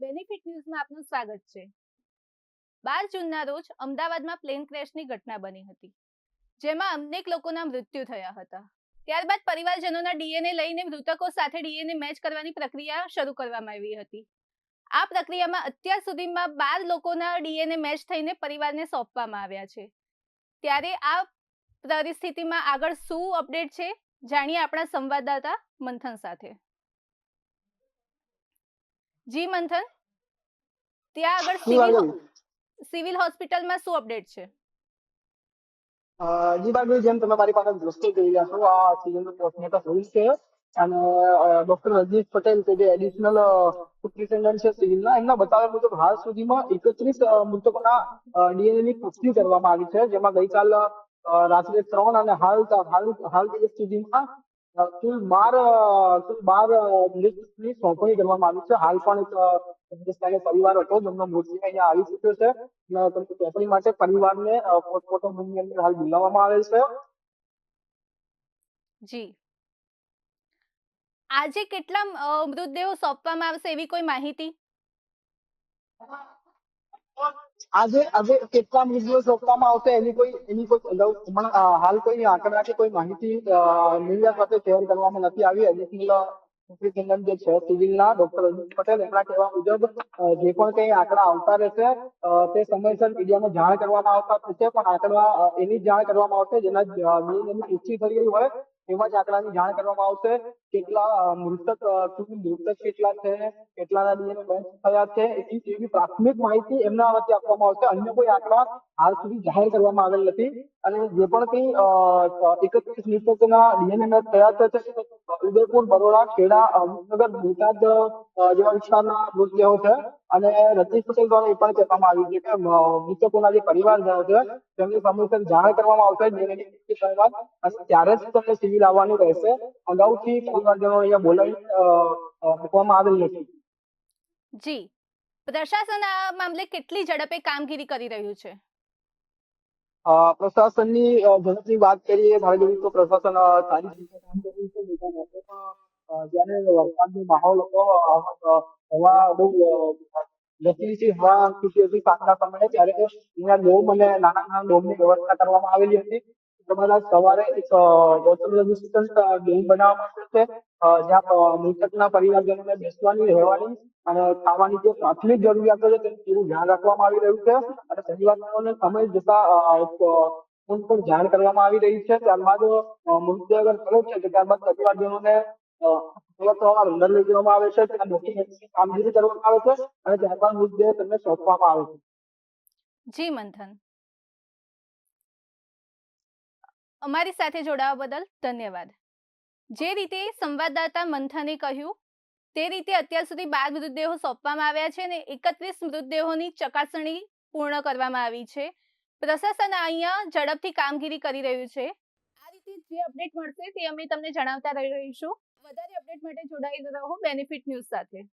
Benefit ન્યૂઝમાં આપનું સ્વાગત છે. બાર જૂનના રોજ અમદાવાદમાં પ્લેન ક્રેશની ઘટના બની હતી, જેમાં અનેક લોકોના મૃત્યુ થયા હતા. ત્યારબાદ પરિવારજનોના ડીએનએ લઈને મૃતકો સાથે ડીએનએ મેચ કરવાની પ્રક્રિયા શરૂ કરવામાં આવી હતી. આ પ્રક્રિયામાં અત્યાર સુધીમાં બાર લોકોના ડીએનએ મેચ થઈને પરિવારને સોંપવામાં આવ્યા છે. ત્યારે આ પરિસ્થિતિમાં આગળ શું અપડેટ છે, જાણીએ આપણા સંવાદદાતા મંથન સાથે. જી મંથન? ત્યાં આગળ સિવિલ? સિવિલ હોસ્પિટલમાં શું અપડેટ છે? જી બાગુ જેમ તમે મારી પાસે દ્રષ્ટિ કરી રહ્યા છો આ સિલિન્ડર પોસ્ટમોર્ટમ થયું છે. અને ડોક્ટર રજનીશ પટેલ કે જે એડિશનલ સુપ્રિન્ટેન્ડન્ટ છે સિવિલના એમના બતાવ્યા મુજબ હાલ સુધીમાં એકત્રીસ મૃતકોના ડીએનએ ની પુષ્ટિ કરવામાં આવી છે જેમાં ગઈકાલ રાત્રે ત્રણ અને હાલ હાલ હાલ દિવસ સુધીમાં કુલ બાર કુલ બાર અ, સોંપણી કરવામાં આવી છે. હાલ પણ એક અ, પરિવાર હતો જેમનો મૃત્યુ અહીંયા આવી ચુક્યો છે. તમને સોંપણી માટે પરિવારને પોસ્ટમોર્ટમ રૂમની અંદર હાલ બોલાવવામાં આવેલ છે. જી. આજે કેટલા મૃતદેહો સોંપવામાં આવશે એવી કોઈ માહિતી? આજે આજે કેટલા મૃતદેહો સોંપવામાં આવશે એની કોઈ એની કોઈ હાલ કોઈ આંકડા કે કોઈ માહિતી મીડિયા સાથે શેર કરવામાં નથી આવી. એડિશનલ સુપ્રિન્ટેન્ડન્ટ જે છે, સિવિલના ડોક્ટર અજીત પટેલ, એમના કહેવા મુજબ જે પણ કંઈ આંકડા આવતા રહેશે તે સમયસર મીડિયાને જાણ કરવામાં આવતા થશે પણ આંકડા એની જાણ કરવામાં આવશે, જેના ડીએનએની પુષ્ટિ થઈ ગઈ હોય એવા જ આંકડાની જાણ કરવામાં આવશે. કેટલા મૃતક મૃતક કેટલા છે, કેટલાના થયા છે એવી પ્રાથમિક માહિતી એમના વચ્ચે આપવામાં આવશે. અન્ય કોઈ આંકડા હાલ સુધી જાહેર કરવામાં આવેલ નથી. અને જે પણ કંઈ એકત્રીસ મૃતકોના ડીએનએ મેચ થયા છે ઉદયપુર, બરોડા, ખેડા અહમદનગર બોટાદ જેવા વિસ્તારના મૃતદેહો છે. અને પટેલ દ્વારા એ પણ કહેવામાં આવ્યું છે કે મૃતકોના જે પરિવારજનો છે. તેમની સમયસર જાણ કરવામાં આવશે. અને ત્યારે જ તમને સિવિલ આવવાનું રહેશે. અગાઉથી પરિવારજનો અહીંયા બોલાવી મૂકવામાં આવેલ નથી. જી. પ્રશાસન આ મામલે કેટલી ઝડપે કામગીરી કરી રહ્યું છે? પ્રશાસનની ઝડપની વાત કરીએ મારે જોયું તો પ્રશાસન સારી રીતે કામ કરી રહ્યું છે જ્યારે વરસાદનો માહોલ હતો નાના નાના કરવામાં આવેલી હતી તમારા સવારે છે મૃતકના પરિવારજનોને બેસવાની રહેવાની અને ખાવાની જે પ્રાથમિક જરૂરિયાતો છે તેનું ધ્યાન રાખવામાં આવી રહ્યું છે અને પરિવારજનોને સમય જતા પર જાણ કરવામાં આવી રહી છે ત્યારબાદ મૃત્યુ અગર મળે છે ત્યારબાદ પરિવારજનોને અંદર લઈ જવામાં આવે છે કામગીરી કરવામાં આવે છે અને ત્યારબાદ મૃતદેહ તમને સોંપવામાં આવે છે. જી મંથન. અમારી સાથે જોડાવા બદલ ધન્યવાદ. જે રીતે સંવાદદાતા મંથને કહ્યું, તે રીતે અત્યાર સુધી બાર મૃતદેહો સોંપવામાં આવ્યા છે અને એકત્રીસ મૃતદેહોની ચકાસણી પૂર્ણ કરવામાં આવી છે. પ્રશાસન અહીંયા ઝડપથી કામગીરી કરી રહ્યું છે. આ રીતે જે અપડેટ મળશે તે અમે તમને જણાવતા રહી રહીશું. વધારે અપડેટ માટે જોડાઈ રહો. બેનિફિટ ન્યૂઝ સાથે.